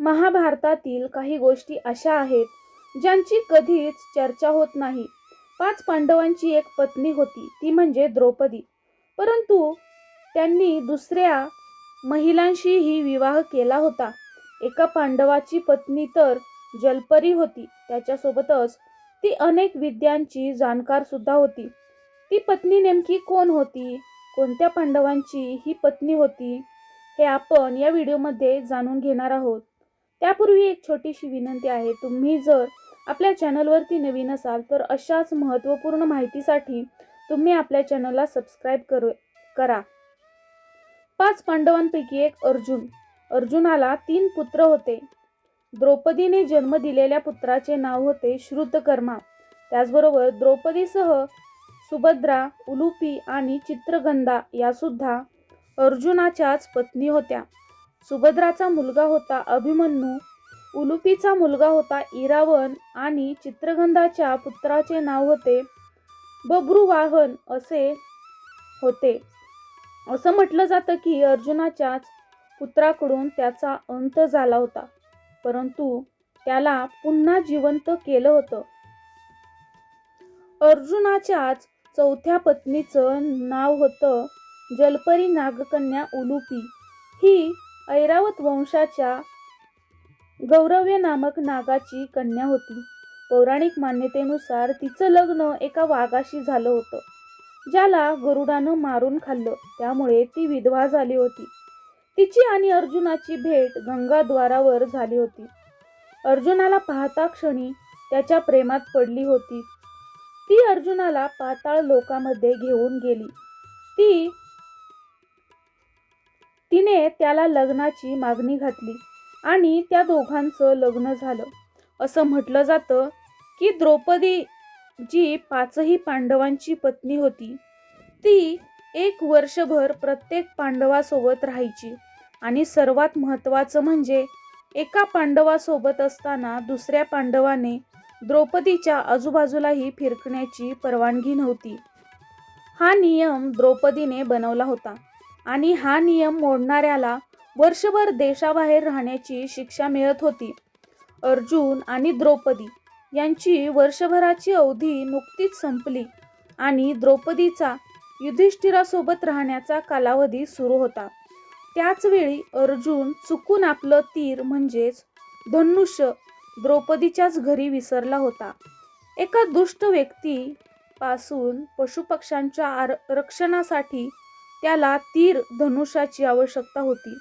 महाभारतातील काही गोष्टी अशा आहेत ज्यांची कधीच चर्चा होत नाही. पाच पांडवांची एक पत्नी होती ती म्हणजे द्रौपदी. परंतु त्यांनी दुसऱ्या महिलांशीही विवाह केला होता. एका पांडवाची पत्नी तर जलपरी होती त्याच्यासोबतच ती अनेक विद्यांची जाणकार सुद्धा होती. ती पत्नी नेमकी कोण होती? कोणत्या पांडवांची ही पत्नी होती? हे आपण या व्हिडिओमध्ये जाणून घेणार आहोत. त्यापूर्वी एक छोटीशी विनंती आहे तुम्ही जर आपल्या चॅनलवरती नवीन असाल तर अशाच महत्त्वपूर्ण माहितीसाठी तुम्ही आपल्या चॅनलला सबस्क्राईब करू करा. पाच पांडवांपैकी एक अर्जुन. अर्जुनाला तीन पुत्र होते. द्रौपदीने जन्म दिलेल्या पुत्राचे नाव होते श्रुतकर्मा. त्याचबरोबर द्रौपदीसह सुभद्रा उलुपी आणि चित्रगंधा यासुद्धा अर्जुनाच्याच पत्नी होत्या. सुभद्राचा मुलगा होता अभिमन्यू. उलुपीचा मुलगा होता इरावण आणि चित्रगंधाच्या पुत्राचे नाव होते बब्रुवाहन असे होते. असं म्हटलं जातं की अर्जुनाच्याच पुत्राकडून त्याचा अंत झाला होता. परंतु त्याला पुन्हा जिवंत केलं होतं. अर्जुनाच्याच चौथ्या पत्नीचं नाव होतं जलपरी नागकन्या उलुपी. ही ऐरावत वंशाच्या गौरव्य नामक नागाची कन्या होती. पौराणिक मान्यतेनुसार तिचं लग्न एका वाघाशी झालं होतं ज्याला गरुडानं मारून खाल्लं. त्यामुळे ती विधवा झाली होती. तिची आणि अर्जुनाची भेट गंगाद्वारावर झाली होती. अर्जुनाला पाहता क्षणी त्याच्या प्रेमात पडली होती. ती अर्जुनाला पाताळ लोकामध्ये घेऊन गेली. ती तिने त्याला लग्नाची मागणी घातली आणि त्या दोघांचं लग्न झालं. असं म्हटलं जातं की द्रौपदी जी पाचही पांडवांची पत्नी होती. ती एक वर्षभर प्रत्येक पांडवासोबत राहायची आणि सर्वात महत्त्वाचं म्हणजे एका पांडवासोबत असताना दुसऱ्या पांडवाने द्रौपदीच्या आजूबाजूलाही फिरकण्याची परवानगी नव्हती. हा नियम द्रौपदीने बनवला होता. आणि हा नियम मोडणाऱ्याला वर्षभर देशाबाहेर राहण्याची शिक्षा मिळत होती. अर्जुन आणि द्रौपदी यांची वर्षभराची अवधी नुकतीच संपली आणि द्रौपदीचा युधिष्ठिरासोबत राहण्याचा कालावधी सुरू होता. त्याचवेळी अर्जुन चुकून आपलं तीर म्हणजेच धनुष्य द्रौपदीच्याच घरी विसरला होता. एका दुष्ट व्यक्तीपासून पशुपक्ष्यांच्या आर रक्षणासाठी त्याला तीर धनुष्याची आवश्यकता होती.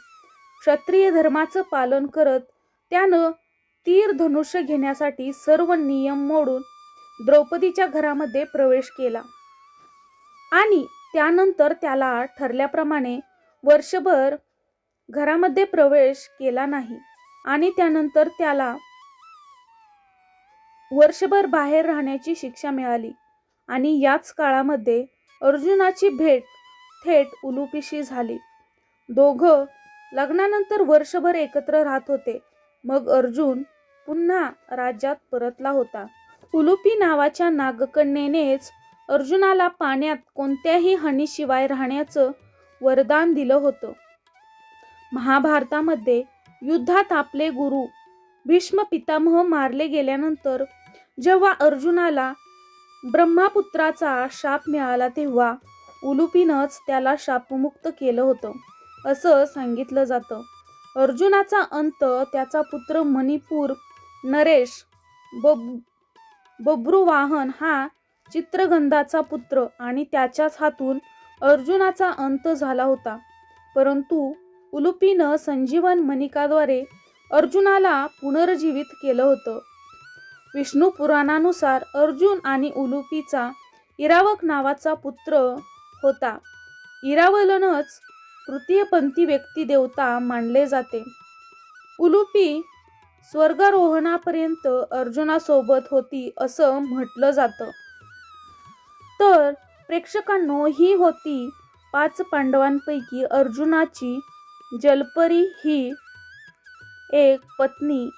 क्षत्रिय धर्माचं पालन करत त्यानं तीर धनुष्य घेण्यासाठी सर्व नियम मोडून द्रौपदीच्या घरामध्ये प्रवेश केला. आणि त्यानंतर त्याला ठरल्याप्रमाणे वर्षभर घरामध्ये प्रवेश केला नाही आणि त्यानंतर त्याला वर्षभर बाहेर राहण्याची शिक्षा मिळाली. आणि याच काळामध्ये अर्जुनाची भेट थेट उलुपीशी झाली. दोघं लग्नानंतर वर्षभर एकत्र राहत होते. मग अर्जुन पुन्हा राज्यात परतला होता. उलुपी नावाच्या नागकन्येनेच अर्जुनाला पाण्यात कोणत्याही हानीशिवाय राहण्याचं वरदान दिलं होतं. महाभारतामध्ये युद्धात आपले गुरु भीष्म पितामह मारले गेल्यानंतर जेव्हा अर्जुनाला ब्रह्मापुत्राचा शाप मिळाला तेव्हा उलुपीनंच त्याला शापमुक्त केलं होतं. असं सांगितलं जातं. अर्जुनाचा अंत त्याचा पुत्र मणिपूर नरेश बब बब्रुवाहन हा चित्रगंधाचा पुत्र आणि त्याच्याच हातून अर्जुनाचा अंत झाला होता. परंतु उलुपीनं संजीवन मनिकाद्वारे अर्जुनाला पुनर्जीवित केलं होतं. विष्णू पुराणानुसार अर्जुन आणि उलुपीचा इरावक नावाचा पुत्र होता. इरावलनच तृतीयपंथी व्यक्ती देवता मानले जाते. उलुपी स्वर्गारोहणापर्यंत अर्जुनासोबत होती असं म्हटलं जातं. तर प्रेक्षकांनो ही होती पाच पांडवांपैकी अर्जुनाची जलपरी ही एक पत्नी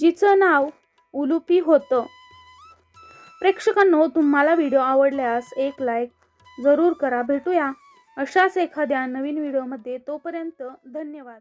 जिचं नाव उलुपी होतं. प्रेक्षकांनो तुम्हाला व्हिडिओ आवडल्यास एक लाईक जरूर करा. भेटूया अशाच एखाद्या नवीन व्हिडिओमध्ये. तोपर्यंत धन्यवाद.